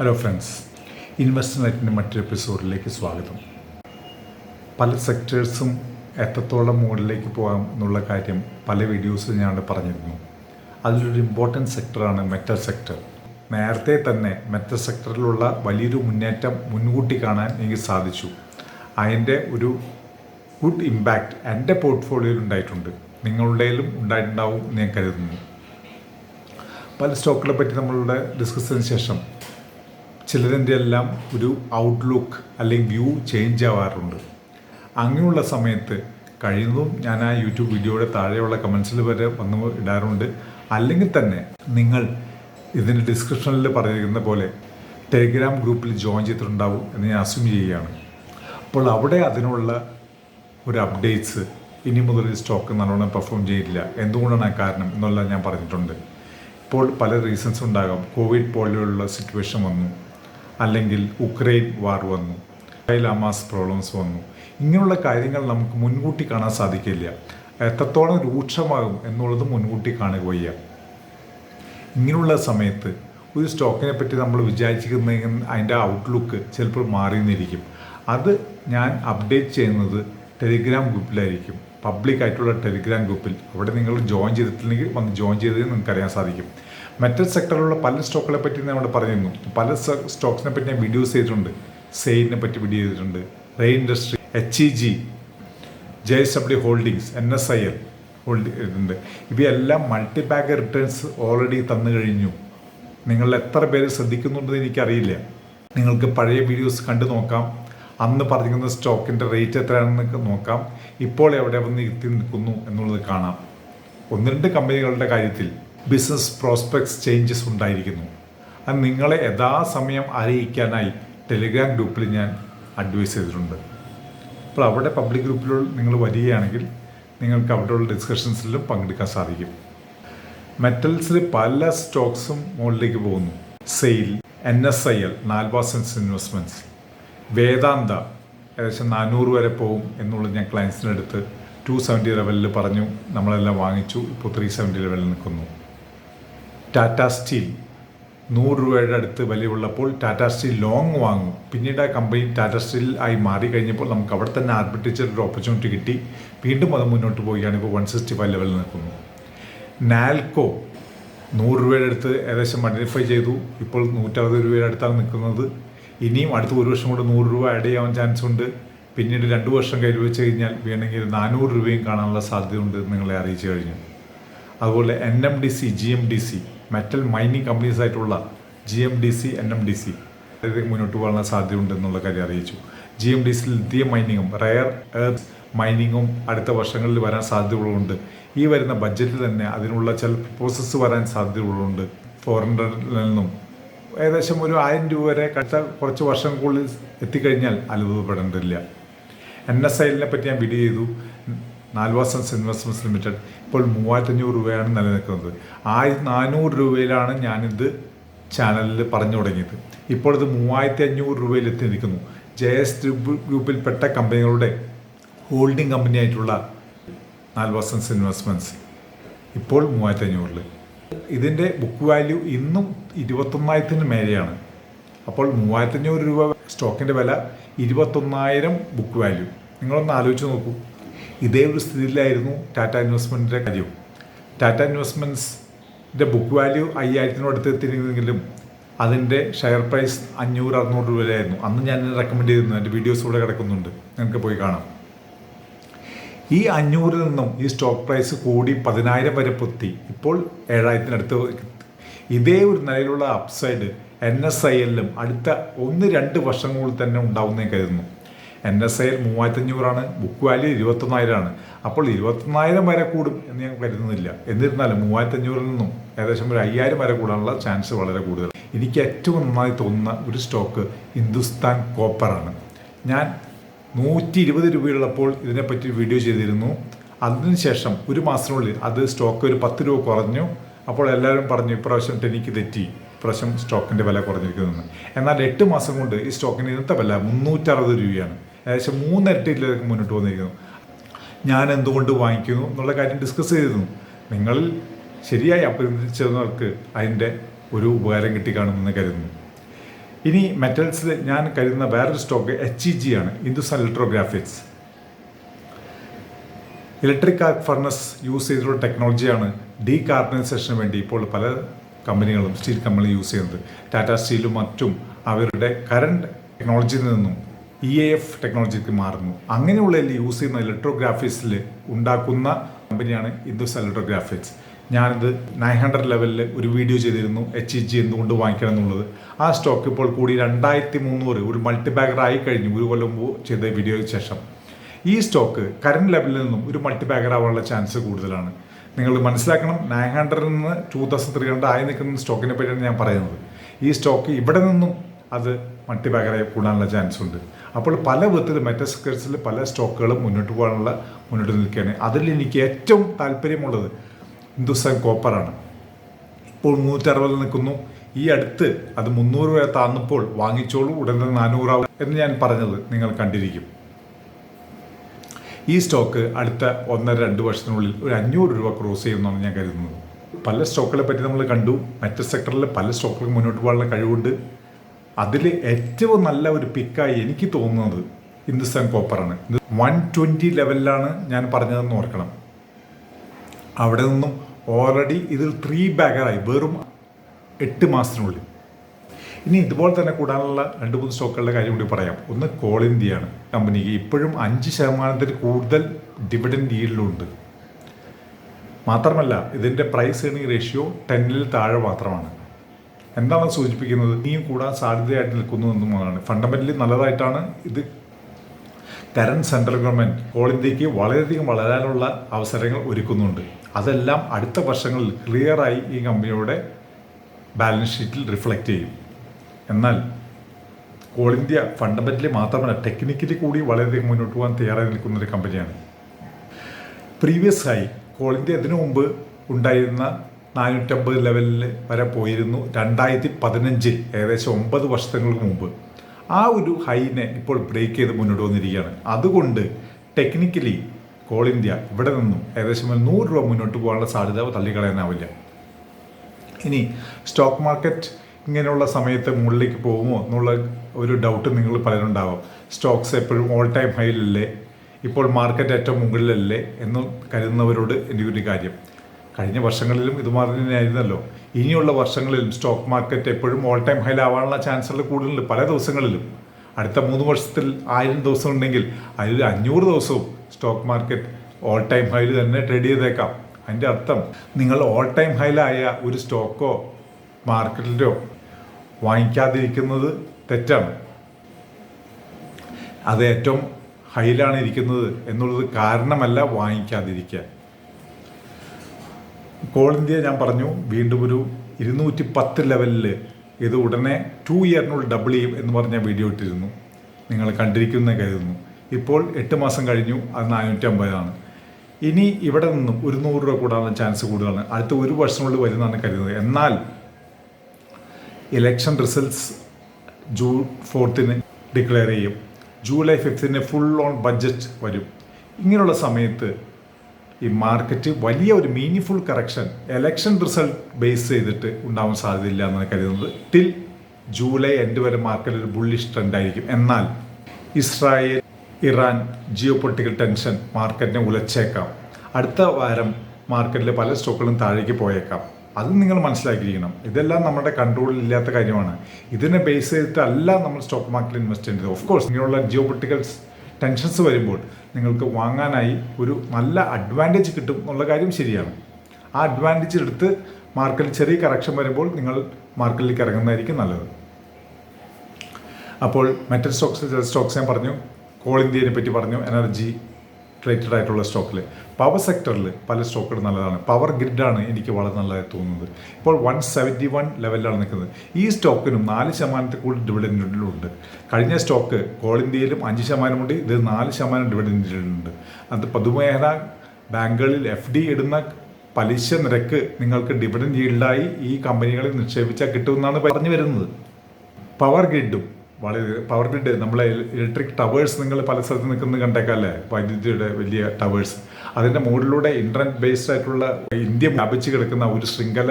Hello friends ഇൻവെസ്റ്റ്മെന്റിന്റെ മറ്റൊരു എപ്പിസോഡിലേക്ക് സ്വാഗതം. പല സെക്ടേഴ്സും എത്രത്തോളം മുകളിലേക്ക് പോകാം എന്നുള്ള കാര്യം പല വീഡിയോസിൽ ഞാൻ പറഞ്ഞിരുന്നു. അതിലൊരു ഇമ്പോർട്ടന്റ് സെക്ടറാണ് മെറ്റൽ സെക്ടർ നേരത്തെ തന്നെ മെറ്റൽ സെക്ടറിലുള്ള വലിയൊരു മുന്നേറ്റം മുൻകൂട്ടി കാണാൻ എനിക്ക് സാധിച്ചു. അതിന്റെ ഒരു ഗുഡ് ഇമ്പാക്റ്റ് എന്റെ പോർട്ട്ഫോളിയോയിൽ ഉണ്ടായിട്ടുണ്ട്. നിങ്ങളുടെയിലും ഉണ്ടായിട്ടുണ്ടാവും എന്ന് ഞാൻ കരുതുന്നു. പല സ്റ്റോക്കുകളെ പറ്റി നമ്മളുടെ ഡിസ്കസ് ചെയ്തതിന് ശേഷം ചിലതിന്റെ എല്ലാം ഒരു ഔട്ട്ലുക്ക് അല്ലെങ്കിൽ വ്യൂ ചേഞ്ച് ആവാറുണ്ട്. അങ്ങനെയുള്ള സമയത്ത് കഴിയുന്നതും ഞാൻ ആ യൂട്യൂബ് വീഡിയോയുടെ താഴെയുള്ള കമൻസിൽ വരെ വന്ന് ഇടാറുണ്ട്. അല്ലെങ്കിൽ തന്നെ നിങ്ങൾ ഇതിന്റെ ഡിസ്ക്രിപ്ഷനിൽ പറഞ്ഞിരിക്കുന്ന പോലെ ടെലിഗ്രാം ഗ്രൂപ്പിൽ ജോയിൻ ചെയ്തിട്ടുണ്ടാവും എന്ന് ഞാൻ അസ്യൂം ചെയ്യുകയാണ്. അപ്പോൾ അവിടെ അതിനുള്ള ഒരു അപ്ഡേറ്റ്സ് ഇനി മുതൽ സ്റ്റോക്ക് നല്ലോണം പെർഫോം ചെയ്യില്ല എന്തുകൊണ്ടാണ് ആ കാരണം എന്നുള്ളത് ഞാൻ പറഞ്ഞിട്ടുണ്ട്. ഇപ്പോൾ പല റീസൺസ് ഉണ്ടാകാം. കോവിഡ് പോലെയുള്ള സിറ്റുവേഷൻ വന്നു. അല്ലെങ്കിൽ ഉക്രൈൻ വാർ വന്നു അമാസ് പ്രോബ്ലംസ് വന്നു. ഇങ്ങനെയുള്ള കാര്യങ്ങൾ നമുക്ക് മുൻകൂട്ടി കാണാൻ സാധിക്കില്ല. എത്രത്തോളം രൂക്ഷമാകും എന്നുള്ളത് മുൻകൂട്ടി കാണുക വയ്യ. ഇങ്ങനെയുള്ള സമയത്ത് ഒരു സ്റ്റോക്കിനെ പറ്റി നമ്മൾ വിചാരിച്ചിരുന്നെങ്കിൽ അതിന്റെ ഔട്ട്ലുക്ക് ചിലപ്പോൾ മാറി നിന്നിരിക്കും അത് ഞാൻ അപ്ഡേറ്റ് ചെയ്യുന്നത് ടെലിഗ്രാം ഗ്രൂപ്പിലായിരിക്കും പബ്ലിക് ആയിട്ടുള്ള ടെലിഗ്രാം ഗ്രൂപ്പിൽ അവിടെ നിങ്ങൾ ജോയിൻ ചെയ്തിട്ടില്ലെങ്കിൽ വന്ന് ജോയിൻ ചെയ്തത് നിങ്ങൾക്കറിയാൻ സാധിക്കും. മറ്റൊരു സെക്ടറിലുള്ള പല സ്റ്റോക്കുകളെ പറ്റി നമ്മൾ പറഞ്ഞിരുന്നു. പല സ്റ്റോക്സിനെ പറ്റി ഞാൻ വീഡിയോസ് ചെയ്തിട്ടുണ്ട്. സെയിലിനെ പറ്റി വീഡിയോ ചെയ്തിട്ടുണ്ട്. Rail industry H E G J S W holdings N S I L ഹോൾഡി ഇതുണ്ട്. ഇവയെല്ലാം മൾട്ടി ബാഗ് റിട്ടേൺസ് ഓൾറെഡി തന്നു കഴിഞ്ഞു. നിങ്ങൾ എത്ര പേര് ശ്രദ്ധിക്കുന്നുണ്ടെന്ന് എനിക്കറിയില്ല. നിങ്ങൾക്ക് പഴയ വീഡിയോസ് കണ്ടു നോക്കാം. അന്ന് പറഞ്ഞിരിക്കുന്ന സ്റ്റോക്കിന്റെ റേറ്റ് എത്രയാണെന്ന് നോക്കാം. ഇപ്പോൾ എവിടെ വന്ന് എത്തി നിൽക്കുന്നു എന്നുള്ളത് കാണാം. ഒന്ന് രണ്ട് കമ്പനികളുടെ കാര്യത്തിൽ ബിസിനസ് പ്രോസ്പെക്ട്സ് ചേഞ്ചസ് ഉണ്ടായിരിക്കുന്നു. അത് നിങ്ങളെ യഥാസമയം അറിയിക്കാനായി ടെലിഗ്രാം ഗ്രൂപ്പിൽ ഞാൻ അഡ്വൈസ് ചെയ്തിട്ടുണ്ട്. അപ്പോൾ അവിടെ പബ്ലിക് ഗ്രൂപ്പിൽ നിങ്ങൾ വരികയാണെങ്കിൽ നിങ്ങൾക്ക് അവിടെയുള്ള ഡിസ്കഷൻസിലും പങ്കെടുക്കാൻ സാധിക്കും. മെറ്റൽസിൽ പല സ്റ്റോക്സും മുകളിലേക്ക് പോകുന്നു. SAIL N S I L Nalwa Sons investments Vedanta ഏകദേശം നാനൂറ് വരെ പോകും എന്നുള്ളത് ഞാൻ ക്ലയൻസിന്റെ അടുത്ത് ടു സെവന്റി ലെവലിൽ പറഞ്ഞു. നമ്മളെല്ലാം വാങ്ങിച്ചു. ഇപ്പോൾ ത്രീ സെവന്റി ലെവലിൽ നിൽക്കുന്നു. ടാറ്റ സ്റ്റീൽ നൂറ് രൂപയുടെ അടുത്ത് വിലയുള്ളപ്പോൾ ടാറ്റ സ്റ്റീൽ ലോങ് വാങ്ങും. പിന്നീട് ആ കമ്പനി ടാറ്റ സ്റ്റീൽ ആയി മാറി കഴിഞ്ഞപ്പോൾ നമുക്ക് അവിടെ തന്നെ ആർബിട്രേച്ചർ ഒരു ഓപ്പർച്യൂണിറ്റി കിട്ടി. വീണ്ടും അത് മുന്നോട്ട് പോവുകയാണ് ഇപ്പോൾ വൺ സിക്സ്റ്റി ഫൈവ് ലെവലിൽ നിൽക്കുന്നു. നാൽക്കോ നൂറ് രൂപയുടെ അടുത്ത് ഏകദേശം മഡിഫൈ ചെയ്തു. ഇപ്പോൾ നൂറ്ററുപത് രൂപയുടെ അടുത്താണ് നിൽക്കുന്നത്. ഇനിയും അടുത്ത ഒരു വർഷം കൊണ്ട് നൂറ് രൂപ ആഡ് ചെയ്യാൻ ചാൻസ് ഉണ്ട്. പിന്നീട് രണ്ട് വർഷം കയ്യിൽ വെച്ച് കഴിഞ്ഞാൽ വേണമെങ്കിൽ നാനൂറ് രൂപയും കാണാനുള്ള സാധ്യതയുണ്ട് നിങ്ങളെ അറിയിച്ചു കഴിഞ്ഞു. അതുപോലെ N M D C G M D C metal mining companies ആയിട്ടുള്ള G M D C N M D C മുന്നോട്ട് പോകാനുള്ള സാധ്യതയുണ്ടെന്നുള്ള കാര്യം അറിയിച്ചു. G M D C lithium മൈനിങ്ങും rare earth മൈനിങ്ങും അടുത്ത വർഷങ്ങളിൽ വരാൻ സാധ്യതയുള്ളതുകൊണ്ട് ഈ വരുന്ന ബഡ്ജറ്റിൽ തന്നെ അതിനുള്ള ചില പ്രോസസ്സ് വരാൻ സാധ്യതയുള്ളതുകൊണ്ട് ഹൺഡ്രഡിൽ നിന്നും ഏകദേശം ഒരു ആയിരം രൂപ വരെ അടുത്ത കുറച്ച് വർഷങ്ങൾക്കുള്ളിൽ എത്തിക്കഴിഞ്ഞാൽ അത്ഭുതപ്പെടേണ്ടില്ല എൻ എസ് ഐലിനെ പറ്റി ഞാൻ വീഡിയോ ചെയ്തു. Nalwa Sons investments limited. ഇപ്പോൾ മൂവായിരത്തഞ്ഞൂറ് രൂപയാണ് നിലനിൽക്കുന്നത്. ആയിരത്തി നാനൂറ് രൂപയിലാണ് ഞാനിത് ചാനലിൽ പറഞ്ഞു തുടങ്ങിയത്. ഇപ്പോൾ ഇത് മൂവായിരത്തി അഞ്ഞൂറ് രൂപയിൽ എത്തി നിൽക്കുന്നു. ജെ എസ് ഗ്രൂപ്പിൽപ്പെട്ട കമ്പനികളുടെ ഹോൾഡിംഗ് കമ്പനി ആയിട്ടുള്ള നാൽവാസൻസ് ഇൻവെസ്റ്റ്മെന്റ്സ് ഇപ്പോൾ മൂവായിരത്തി അഞ്ഞൂറിൽ ഇതിന്റെ ബുക്ക് വാല്യൂ ഇന്നും ഇരുപത്തൊന്നായിരത്തിന് മേലെയാണ്. അപ്പോൾ മൂവായിരത്തഞ്ഞൂറ് രൂപ സ്റ്റോക്കിന്റെ വില ഇരുപത്തൊന്നായിരം ബുക്ക് വാല്യൂ. നിങ്ങളൊന്ന് ആലോചിച്ച് നോക്കൂ. ഇതേ ഒരു സ്ഥിതിയിലായിരുന്നു ടാറ്റ ഇൻവെസ്റ്റ്മെന്റിന്റെ കാര്യവും. ടാറ്റ ഇൻവെസ്റ്റ്മെന്റ്സിന്റെ ബുക്ക് വാല്യൂ അയ്യായിരത്തിനോടത്ത് എത്തിയിരുന്നെങ്കിലും അതിന്റെ ഷെയർ പ്രൈസ് അഞ്ഞൂറ് അറുന്നൂറ് രൂപയിലായിരുന്നു. അന്ന് ഞാൻ റെക്കമെൻഡ് ചെയ്തിരുന്നു. എന്റെ വീഡിയോസ് ഇവിടെ കിടക്കുന്നുണ്ട്. നിങ്ങൾക്ക് പോയി കാണാം. ഈ അഞ്ഞൂറിൽ നിന്നും ഈ സ്റ്റോക്ക് പ്രൈസ് കൂടി പതിനായിരം വരെ പൊത്തി. ഇപ്പോൾ ഏഴായിരത്തിനടുത്ത് ഇതേ ഒരു നിലയിലുള്ള അപ്സൈഡ് എൻ എസ് ഐ എല്ലും അടുത്ത ഒന്ന് രണ്ട് വർഷങ്ങളിൽ തന്നെ ഉണ്ടാവുന്നേ കരുതുന്നു. എൻ എസ് ഐയിൽ മൂവായിരത്തഞ്ഞൂറാണ് ബുക്ക് വാല്യൂ ഇരുപത്തൊന്നായിരമാണ്. അപ്പോൾ ഇരുപത്തൊന്നായിരം വരെ കൂടും എന്ന് ഞാൻ കരുതുന്നില്ല. എന്നിരുന്നാലും മൂവായിരത്തഞ്ഞൂറിൽ നിന്നും ഏകദേശം ഒരു അയ്യായിരം വരെ കൂടാനുള്ള ചാൻസ് വളരെ കൂടുതൽ. എനിക്ക് ഏറ്റവും നന്നായി തോന്നുന്ന ഒരു സ്റ്റോക്ക് ഹിന്ദുസ്ഥാൻ കോപ്പറാണ് ഞാൻ നൂറ്റി ഇരുപത് രൂപയുള്ളപ്പോൾ ഇതിനെപ്പറ്റി വീഡിയോ ചെയ്തിരുന്നു. അതിനുശേഷം ഒരു മാസത്തിനുള്ളിൽ അത് സ്റ്റോക്ക് ഒരു പത്ത് രൂപ കുറഞ്ഞു. അപ്പോൾ എല്ലാവരും പറഞ്ഞു ഇപ്രാവശ്യം എനിക്ക് തെറ്റി. ഇപ്രാവശ്യം സ്റ്റോക്കിന്റെ വില കുറഞ്ഞിരിക്കുന്നു. എന്നാൽ എട്ട് മാസം കൊണ്ട് ഈ സ്റ്റോക്കിന് ഇന്നത്തെ വില മുന്നൂറ്ററുപത് രൂപയാണ്. ഏകദേശം മൂന്നിരട്ടിയിലേക്ക് മുന്നോട്ട് വന്നിരിക്കുന്നു. ഞാൻ എന്തുകൊണ്ട് വാങ്ങിക്കുന്നു എന്നുള്ള കാര്യം ഡിസ്കസ് ചെയ്തിരുന്നു. നിങ്ങൾ ശരിയായി അഭിനന്ദിച്ചവർക്ക് അതിന്റെ ഒരു ഉപകാരം കിട്ടിക്കാണുമെന്ന് കരുതുന്നു. ഇനി മെറ്റൽസിൽ ഞാൻ കരുതുന്ന വേറൊരു സ്റ്റോക്ക് എച്ച് ഇ ജി ആണ് Hindustan electrographics electric arc furnace use ചെയ്തിട്ടുള്ള ടെക്നോളജിയാണ് ഡീകാർബണൈസേഷന് വേണ്ടി ഇപ്പോൾ പല കമ്പനികളും സ്റ്റീൽ കമ്പനികളും യൂസ് ചെയ്യുന്നത്. ടാറ്റ സ്റ്റീലും മറ്റും അവരുടെ കറണ്ട് ടെക്നോളജിയിൽ നിന്നും ഇ എ എഫ് ടെക്നോളജിക്ക് മാറുന്നു. അങ്ങനെയുള്ള യൂസ് ചെയ്യുന്ന ഇലക്ട്രോഗ്രാഫിക്സിൽ ഉണ്ടാക്കുന്ന കമ്പനിയാണ് ഇൻഡോസ് ഇലക്ട്രോഗ്രാഫിക്സ് ഞാനിത് നയൻ ഹൺഡ്രഡ് ലെവലിൽ ഒരു വീഡിയോ ചെയ്തിരുന്നു. എച്ച് ഇ ജി എന്തുകൊണ്ട് വാങ്ങിക്കണം എന്നുള്ളത്. ആ സ്റ്റോക്ക് ഇപ്പോൾ കൂടി രണ്ടായിരത്തി മുന്നൂറ് ഒരു മൾട്ടി ബാഗർ ആയി കഴിഞ്ഞു. ഒരു കൊല്ലം ചെയ്ത വീഡിയോയ്ക്ക് ശേഷം. ഈ സ്റ്റോക്ക് കറണ്ട് ലെവലിൽ നിന്നും ഒരു മൾട്ടി ബാഗർ ആവാനുള്ള ചാൻസ് കൂടുതലാണ്. നിങ്ങൾ മനസ്സിലാക്കണം നയൻ ഹൺഡ്രഡിൽ നിന്ന് ടൂ തൗസൻഡ് ത്രീ ഹൺഡ്രഡ് ആയി നിൽക്കുന്ന സ്റ്റോക്കിനെ പറ്റിയാണ് ഞാൻ പറയുന്നത്. ഈ സ്റ്റോക്ക് ഇവിടെ നിന്നും അത് മൾട്ടി ബാഗറായി കൂടാനുള്ള ചാൻസ് ഉണ്ട്. അപ്പോൾ പല വിധത്തിൽ മെറ്റസ്കേഴ്സിൽ പല സ്റ്റോക്കുകളും മുന്നോട്ട് പോകാനുള്ള മുന്നോട്ട് നിൽക്കുകയാണ്. അതിൽ എനിക്ക് ഏറ്റവും താല്പര്യമുള്ളത് ഹിന്ദുസ്ഥാൻ കോപ്പറാണ് ഇപ്പോൾ മുന്നൂറ്ററുപതിൽ നിൽക്കുന്നു. ഈ അടുത്ത് അത് മുന്നൂറ് വരെ താന്നപ്പോൾ വാങ്ങിച്ചോളൂ ഉടനെ നാനൂറാവും എന്ന് ഞാൻ പറഞ്ഞത് നിങ്ങൾ കണ്ടിരിക്കും. ഈ സ്റ്റോക്ക് അടുത്ത ഒന്നര രണ്ട് വർഷത്തിനുള്ളിൽ ഒരു അഞ്ഞൂറ് രൂപ ക്രോസ് ചെയ്യുമെന്നാണ് ഞാൻ കരുതുന്നത്. പല സ്റ്റോക്കുകളെ പറ്റി നമ്മൾ കണ്ടു. മറ്റ് സെക്ടറിലെ പല സ്റ്റോക്കുകളും മുന്നോട്ട് പോകാനുള്ള കഴിവുണ്ട്. അതിൽ ഏറ്റവും നല്ല ഒരു പിക്കായി എനിക്ക് തോന്നുന്നത് ഹിന്ദുസ്ഥാൻ കോപ്പറാണ് വൺ ട്വന്റി ലെവലിലാണ് ഞാൻ പറഞ്ഞതെന്ന് ഓർക്കണം. അവിടെ നിന്നും ഓൾറെഡി ഇതിൽ ത്രീ ബാഗറായി വെറും എട്ട് മാസത്തിനുള്ളിൽ. ഇനി ഇതുപോലെ തന്നെ കൂടാനുള്ള രണ്ട് മൂന്ന് സ്റ്റോക്കുകളുടെ കാര്യം കൂടി പറയാം. ഒന്ന് കോൾ ഇന്ത്യയാണ് കമ്പനിക്ക് ഇപ്പോഴും അഞ്ച് ശതമാനത്തിൽ കൂടുതൽ ഡിവിഡൻഡ് ഈൽഡുണ്ട് മാത്രമല്ല ഇതിന്റെ പ്രൈസ് ഏണിംഗ് റേഷ്യോ ടെന്നിൽ താഴെ മാത്രമാണ്. എന്താണ് സൂചിപ്പിക്കുന്നത് ഇനിയും കൂടാൻ സാധ്യതയായിട്ട് നിൽക്കുന്നു എന്നുള്ളതാണ്. ഫണ്ടമെന്റലി നല്ലതായിട്ടാണ് ഇത് കറണ്ട് സെൻട്രൽ ഗവൺമെന്റ് ഓൾ ഇന്ത്യയ്ക്ക് വളരെയധികം വളരാനുള്ള അവസരങ്ങൾ ഒരുക്കുന്നുണ്ട്. അതെല്ലാം അടുത്ത വർഷങ്ങളിൽ ക്ലിയറായി ഈ കമ്പനിയുടെ ബാലൻസ് ഷീറ്റിൽ റിഫ്ലക്റ്റ് ചെയ്യും. എന്നാൽ ഓൾ ഇന്ത്യ ഫണ്ടമെന്റലി മാത്രമല്ല ടെക്നിക്കലി കൂടി വളരെയധികം മുന്നോട്ട് പോകാൻ തയ്യാറായി നിൽക്കുന്ന ഒരു കമ്പനിയാണ് പ്രീവിയസ് ആയി കോൾ ഇന്ത്യ ഇതിനു മുമ്പ് ഉണ്ടായിരുന്ന നാനൂറ്റമ്പത് ലെവലിൽ വരെ പോയിരുന്നു. രണ്ടായിരത്തി പതിനഞ്ചിൽ ഏകദേശം ഒമ്പത് വർഷങ്ങൾക്ക് മുമ്പ്. ആ ഒരു ഹൈനെ ഇപ്പോൾ ബ്രേക്ക് ചെയ്ത് മുന്നോട്ട് വന്നിരിക്കുകയാണ്. അതുകൊണ്ട് ടെക്നിക്കലി കോൾ ഇന്ത്യ ഇവിടെ നിന്നും ഏകദേശം ഒരു നൂറ് രൂപ മുന്നോട്ട് പോകാനുള്ള സാധ്യത തള്ളിക്കളയാനാവില്ല. ഇനി സ്റ്റോക്ക് മാർക്കറ്റ് ഇങ്ങനെയുള്ള സമയത്ത് മുകളിലേക്ക് പോകുമോ എന്നുള്ള ഒരു ഡൗട്ട് നിങ്ങൾ പലരുണ്ടാവും. സ്റ്റോക്സ് എപ്പോഴും ഓൾ ടൈം ഹൈയിലല്ലേ ഇപ്പോൾ മാർക്കറ്റ് ഏറ്റവും മുകളിലല്ലേ എന്ന് കരുതുന്നവരോട് എന്റെ ഒരു കാര്യം. കഴിഞ്ഞ വർഷങ്ങളിലും ഇതുമാതിരി തന്നെയായിരുന്നല്ലോ ഇനിയുള്ള വർഷങ്ങളിലും സ്റ്റോക്ക് മാർക്കറ്റ് എപ്പോഴും ഓൾ ടൈം ഹൈലാവാനുള്ള ചാൻസുകൾ കൂടുതലുണ്ട് പല ദിവസങ്ങളിലും. അടുത്ത മൂന്ന് വർഷത്തിൽ ആയിരം ദിവസം ഉണ്ടെങ്കിൽ അതിൽ അഞ്ഞൂറ് ദിവസവും സ്റ്റോക്ക് മാർക്കറ്റ് ഓൾ ടൈം ഹൈയിൽ തന്നെ ട്രേഡ് ചെയ്തേക്കാം. അതിന്റെ അർത്ഥം നിങ്ങൾ ഓൾ ടൈം ഹൈലായ ഒരു സ്റ്റോക്കോ മാർക്കറ്റിലോ വാങ്ങിക്കാതിരിക്കുന്നത് തെറ്റാണ്. അത് ഏറ്റവും ഹൈലാണ് ഇരിക്കുന്നത് എന്നുള്ളത് കാരണമല്ല വാങ്ങിക്കാതിരിക്കുക. കോൾ ഇന്ത്യ ഞാൻ പറഞ്ഞു വീണ്ടും ഒരു ഇരുന്നൂറ്റി പത്ത് ലെവലിൽ ഇത് ഉടനെ ടു ഇയറിനുള്ളിൽ ഡബിൾ ചെയ്യും എന്ന് പറഞ്ഞ വീഡിയോ ഇട്ടിരുന്നു. നിങ്ങൾ കണ്ടിരിക്കുന്ന കരുതുന്നു. ഇപ്പോൾ എട്ട് മാസം കഴിഞ്ഞു അത് നാനൂറ്റി അമ്പതാണ് ഇനി ഇവിടെ നിന്നും ഒരു നൂറ് രൂപ കൂടാനുള്ള ചാൻസ് കൂടുതലാണ്. അടുത്ത ഒരു വർഷത്തിനുള്ളിൽ വരുന്നതാണ് കരുതുന്നത്. എന്നാൽ ഇലക്ഷൻ റിസൾട്ട്സ് ജൂൺ ഫോർത്തിന് ഡിക്ലെയർ ചെയ്യും. ജൂലൈ ഫിഫ്ത്തിന് ഫുൾ ഓൺ ബഡ്ജറ്റ് വരും. ഇങ്ങനെയുള്ള സമയത്ത് ഈ മാർക്കറ്റ് വലിയ ഒരു meaning correction election result base ചെയ്തിട്ട് ഉണ്ടാവാൻ സാധ്യതയില്ല എന്നാണ് കരുതുന്നത്. ടിൽ ജൂലൈ എൻഡ് വരെ മാർക്കറ്റ് ഒരു ബുള്ളിഷ് ട്രെൻഡ് ആയിരിക്കും. എന്നാൽ Israel Iran geopolitical tension മാർക്കറ്റിനെ ഉലച്ചേക്കാം. അടുത്ത വാരം മാർക്കറ്റിലെ പല സ്റ്റോക്കുകളും താഴേക്ക് പോയേക്കാം. അത് നിങ്ങൾ മനസ്സിലാക്കിയിരിക്കണം. ഇതെല്ലാം നമ്മുടെ കൺട്രോളിൽ ഇല്ലാത്ത കാര്യമാണ്. ഇതിനെ ബേസ് ചെയ്തിട്ടല്ല നമ്മൾ സ്റ്റോക്ക് മാർക്കറ്റിൽ ഇൻവെസ്റ്റ് ചെയ്യേണ്ടത്. ഓഫ് കോഴ്സ് ഇങ്ങനെയുള്ള ജിയോ പൊളിറ്റിക്കൽ ടെൻഷൻസ് വരുമ്പോൾ നിങ്ങൾക്ക് വാങ്ങാനായി ഒരു നല്ല അഡ്വാന്റേജ് കിട്ടും എന്നുള്ള കാര്യം ശരിയാണ്. ആ അഡ്വാന്റേജ് എടുത്ത് മാർക്കറ്റിൽ ചെറിയ കറക്ഷൻ വരുമ്പോൾ നിങ്ങൾ മാർക്കറ്റിലേക്ക് ഇറങ്ങുന്നതായിരിക്കും നല്ലത്. അപ്പോൾ മറ്റൊരു സ്റ്റോക്സ് ചില സ്റ്റോക്സ് ഞാൻ പറഞ്ഞു കോൾ ഇന്ത്യയെ പറ്റി പറഞ്ഞു എനർജി റിലേറ്റഡ് ആയിട്ടുള്ള സ്റ്റോക്കിൽ പവർ സെക്ടറിൽ പല സ്റ്റോക്കുകൾ നല്ലതാണ്. പവർ ഗ്രിഡാണ് എനിക്ക് വളരെ നല്ലതായി തോന്നുന്നത്. ഇപ്പോൾ വൺ സെവന്റി വൺ ലെവലിലാണ് നിൽക്കുന്നത്. ഈ സ്റ്റോക്കിനും നാല് ശതമാനത്തിൽ കൂടുതൽ ഡിവിഡൻഡിലുണ്ട് കഴിഞ്ഞ സ്റ്റോക്ക് കോൾ ഇന്ത്യയിലും അഞ്ച് ശതമാനമുണ്ട്. ഇത് നാല് ശതമാനം ഡിവിഡൻഡിലുണ്ട് അത് പൊതുമേഖല ബാങ്കുകളിൽ എഫ് ഡി ഇടുന്ന പലിശ നിരക്ക് നിങ്ങൾക്ക് ഡിവിഡൻഡ് ഈൽഡായി ഈ കമ്പനികളിൽ നിക്ഷേപിച്ചാൽ കിട്ടുമെന്നാണ് പറഞ്ഞു വരുന്നത്. പവർ ഗ്രിഡും വളരെ പവർ ഗ്രിഡ് നമ്മളെ ഇലക്ട്രിക് ടവേഴ്സ് നിങ്ങൾ പല സ്ഥലത്ത് നിൽക്കുന്നത് കണ്ടേക്കാല്ലേ? വൈദ്യുതിയുടെ വലിയ ടവേഴ്സ് അതിന്റെ മുകളിലൂടെ ഇന്റർനെറ്റ് ബേസ്ഡ് ആയിട്ടുള്ള ഇന്ത്യ വ്യാപിച്ച് കിടക്കുന്ന ഒരു ശൃംഖല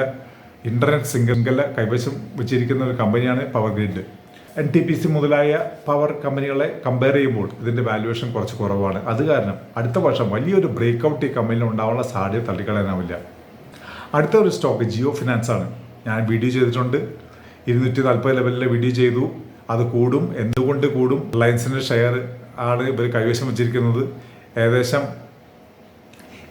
ഇന്റർനെറ്റ് ശൃംഖല കൈവശം വെച്ചിരിക്കുന്ന ഒരു കമ്പനിയാണ് power grid N T P C മുതലായ പവർ കമ്പനികളെ കമ്പയർ ചെയ്യുമ്പോൾ ഇതിന്റെ വാല്യുവേഷൻ കുറച്ച് കുറവാണ്. അത് കാരണം അടുത്ത വർഷം വലിയൊരു ബ്രേക്ക് ഔട്ട് ഈ കമ്പനിയിൽ ഉണ്ടാവാനുള്ള സാധ്യത തള്ളിക്കളയാനാവില്ല. അടുത്ത ഒരു സ്റ്റോക്ക് ജിയോ ഫിനാൻസ് ആണ്. ഞാൻ വീഡിയോ ചെയ്തിട്ടുണ്ട്. ഇരുന്നൂറ്റി നാൽപ്പത് ലെവലിലെ വീഡിയോ ചെയ്തു. അത് കൂടും. എന്തുകൊണ്ട് കൂടും? റിലയൻസിന്റെ ഷെയർ ആണ് ഇവർ കൈവശം വെച്ചിരിക്കുന്നത്. ഏകദേശം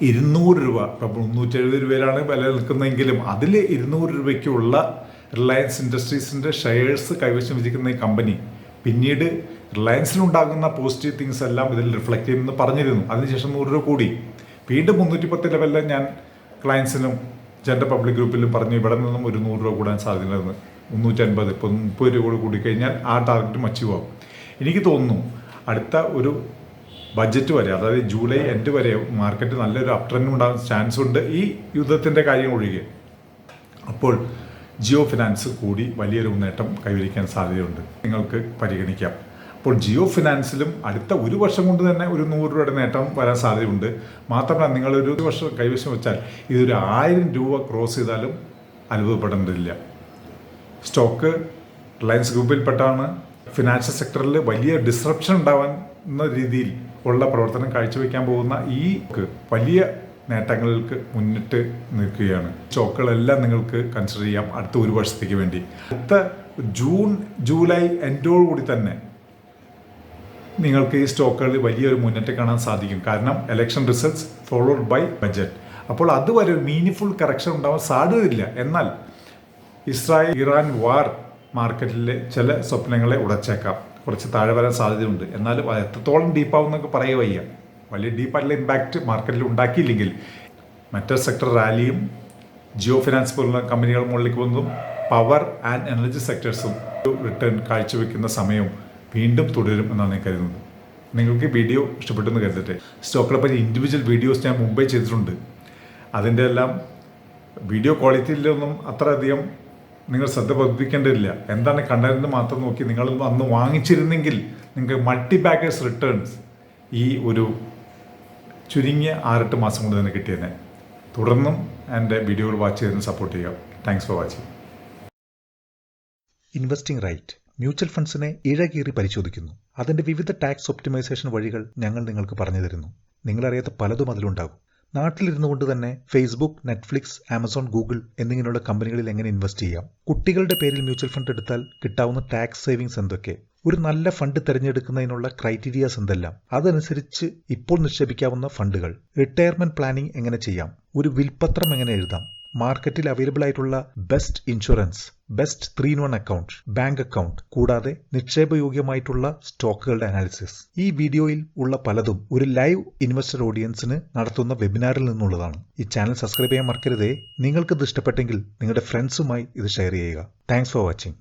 ഇരുന്നൂറ് രൂപ. ഇപ്പം മുന്നൂറ്റി എഴുപത് രൂപയിലാണ് വില നിൽക്കുന്നതെങ്കിലും അതിൽ ഇരുന്നൂറ് രൂപയ്ക്കുള്ള റിലയൻസ് ഇൻഡസ്ട്രീസിന്റെ ഷെയർസ് കൈവശം വെച്ചിരിക്കുന്ന ഈ കമ്പനി പിന്നീട് റിലയൻസിനുണ്ടാകുന്ന പോസിറ്റീവ് തിങ്സ് എല്ലാം ഇതിൽ റിഫ്ലക്റ്റ് ചെയ്യുമെന്ന് പറഞ്ഞിരുന്നു. അതിനുശേഷം നൂറ് രൂപ കൂടി. വീണ്ടും മുന്നൂറ്റി പത്ത് ലെവലിൽ ഞാൻ ക്ലയൻസിനും ജനറൽ പബ്ലിക് ഗ്രൂപ്പിലും പറഞ്ഞു ഇവിടെ നിന്നും ഒരു നൂറ് രൂപ കൂടാൻ സാധ്യതയുണ്ടെന്ന്. മുന്നൂറ്റി അൻപത് ഇപ്പോൾ മുപ്പത് രൂപ കൂടി കൂടിക്കഴിഞ്ഞാൽ ആ ടാർഗറ്റും അച്ചീവ് ആവും എനിക്ക് തോന്നുന്നു അടുത്ത ഒരു ബഡ്ജറ്റ് വരെ അതായത് ജൂലൈ എൻഡ് വരെ മാർക്കറ്റ് നല്ലൊരു അപ് ട്രെൻഡ് ചാൻസ് ഉണ്ട് ഈ യുദ്ധത്തിന്റെ കാര്യം ഒഴികെ. അപ്പോൾ ജിയോ ഫിനാൻസ് കൂടി വലിയൊരു നേട്ടം കൈവരിക്കാൻ സാധ്യതയുണ്ട്. നിങ്ങൾക്ക് പരിഗണിക്കാം. അപ്പോൾ ജിയോ ഫിനാൻസിലും അടുത്ത ഒരു വർഷം കൊണ്ട് തന്നെ ഒരു നൂറ് രൂപയുടെ നേട്ടം വരാൻ സാധ്യതയുണ്ട്. മാത്രമല്ല നിങ്ങളൊരു വർഷം കൈവശം വെച്ചാൽ ഇതൊരു ആയിരം രൂപ ക്രോസ് ചെയ്താലും അത്ഭുതപ്പെടേണ്ടതില്ല സ്റ്റോക്ക് റിലയൻസ് ഗ്രൂപ്പിൽപ്പെട്ടാണ്. ഫിനാൻഷ്യൽ സെക്ടറിൽ വലിയ ഡിസ്റപ്ഷൻ ഉണ്ടാവുന്ന രീതിയിൽ ഉള്ള പ്രവർത്തനം കാഴ്ചവെക്കാൻ പോകുന്ന ഈ വലിയ നേട്ടങ്ങൾക്ക് മുന്നിട്ട് നിൽക്കുകയാണ്. സ്റ്റോക്കുകളെല്ലാം നിങ്ങൾക്ക് കൺസിഡർ ചെയ്യാം അടുത്ത ഒരു വർഷത്തേക്ക് വേണ്ടി. അടുത്ത ജൂൺ ജൂലൈ എൻഡോടുകൂടി തന്നെ നിങ്ങൾക്ക് ഈ സ്റ്റോക്കുകളിൽ വലിയൊരു മുന്നേറ്റം കാണാൻ സാധിക്കും. കാരണം election results followed by budget അപ്പോൾ അതുവരെ ഒരു മീനിങ് കറക്ഷൻ ഉണ്ടാവാൻ സാധ്യതയില്ല. എന്നാൽ ഇസ്രായേൽ ഇറാൻ വാർ മാർക്കറ്റിലെ ചില സ്വപ്നങ്ങളെ ഉടച്ചേക്കാം. കുറച്ച് താഴെ വരാൻ സാധ്യതയുണ്ട്. എന്നാലും അത് എത്രത്തോളം ഡീപ്പാവും എന്നൊക്കെ പറയുക വയ്യ. വലിയ ഡീപ്പായിട്ടുള്ള ഇമ്പാക്റ്റ് മാർക്കറ്റിൽ ഉണ്ടാക്കിയില്ലെങ്കിൽ മറ്റേ സെക്ടർ റാലിയും ജിയോ ഫിനാൻസ് പോലുള്ള കമ്പനികൾ മുകളിലേക്ക് വന്നതും പവർ ആൻഡ് എനർജി സെക്ടേഴ്സും റിട്ടേൺ കാഴ്ചവെക്കുന്ന സമയവും വീണ്ടും തുടരും എന്നാണ് ഞാൻ കരുതുന്നത്. നിങ്ങൾക്ക് വീഡിയോ ഇഷ്ടപ്പെട്ടെന്ന് കരുതട്ടെ. സ്റ്റോക്കുകളെ പറ്റി ഇൻഡിവിജ്വൽ വീഡിയോസ് ഞാൻ മുമ്പേ ചെയ്തിട്ടുണ്ട്. അതിന്റെ എല്ലാം വീഡിയോ ക്വാളിറ്റിയിലൊന്നും അത്രയധികം നിങ്ങൾ ശ്രദ്ധ പതിപ്പിക്കേണ്ടതില്ല. എന്താണ് കണ്ടതെന്ന് മാത്രം നോക്കി നിങ്ങൾ അന്ന് വാങ്ങിച്ചിരുന്നെങ്കിൽ നിങ്ങൾക്ക് മൾട്ടി ബാക്കേഴ്സ് റിട്ടേൺസ് ഈ ഒരു ചുരുങ്ങിയ ആറെട്ട് മാസം കൊണ്ട് തന്നെ കിട്ടിയതിനെ തുടർന്നും എന്റെ വീഡിയോകൾ വാച്ച് ചെയ്തതിന് സപ്പോർട്ട് ചെയ്യുക. Thanks for watching investing right mutual ഫണ്ട്സിനെ ഇഴകീറി പരിശോധിക്കുന്നു. അതിന്റെ വിവിധ ടാക്സ് ഒപ്റ്റിമൈസേഷൻ വഴികൾ ഞങ്ങൾ നിങ്ങൾക്ക് പറഞ്ഞു തരുന്നു. നിങ്ങളറിയാത്ത പലതും അതിലുണ്ടാകും. നാട്ടിലിരുന്നു കൊണ്ട് തന്നെ ഫേസ്ബുക്ക് നെറ്റ്ഫ്ലിക്സ് ആമസോൺ ഗൂഗിൾ എന്നിങ്ങനെയുള്ള കമ്പനികളിൽ എങ്ങനെ ഇൻവെസ്റ്റ് ചെയ്യാം? കുട്ടികളുടെ പേരിൽ മ്യൂച്വൽ ഫണ്ട് എടുത്താൽ കിട്ടാവുന്ന ടാക്സ് സേവിങ്സ് എന്തൊക്കെ? ഒരു നല്ല ഫണ്ട് തിരഞ്ഞെടുക്കുന്നതിനുള്ള ക്രൈറ്റീരിയാസ് എന്തെല്ലാം? അതനുസരിച്ച് ഇപ്പോൾ നിക്ഷേപിക്കാവുന്ന ഫണ്ടുകൾ റിട്ടയർമെന്റ് പ്ലാനിംഗ് എങ്ങനെ ചെയ്യാം? ഒരു വിൽപത്രം എങ്ങനെ എഴുതാം? മാർക്കറ്റിൽ അവൈലബിൾ ആയിട്ടുള്ള best insurance best three in one account bank account കൂടാതെ നിക്ഷേപയോഗ്യമായിട്ടുള്ള സ്റ്റോക്കുകളുടെ അനാലിസിസ് ഈ വീഡിയോയിൽ ഉള്ള പലതും ഒരു ലൈവ് ഇൻവെസ്റ്റർ ഓഡിയൻസിന് നടത്തുന്ന വെബിനാറിൽ നിന്നുള്ളതാണ്. ഈ ചാനൽ സബ്സ്ക്രൈബ് ചെയ്യാൻ മറക്കരുതേ. ഇത് ഇഷ്ടപ്പെട്ടെങ്കിൽ നിങ്ങളുടെ ഫ്രണ്ട്സുമായി ഇത് ഷെയർ ചെയ്യുക. Thanks for watching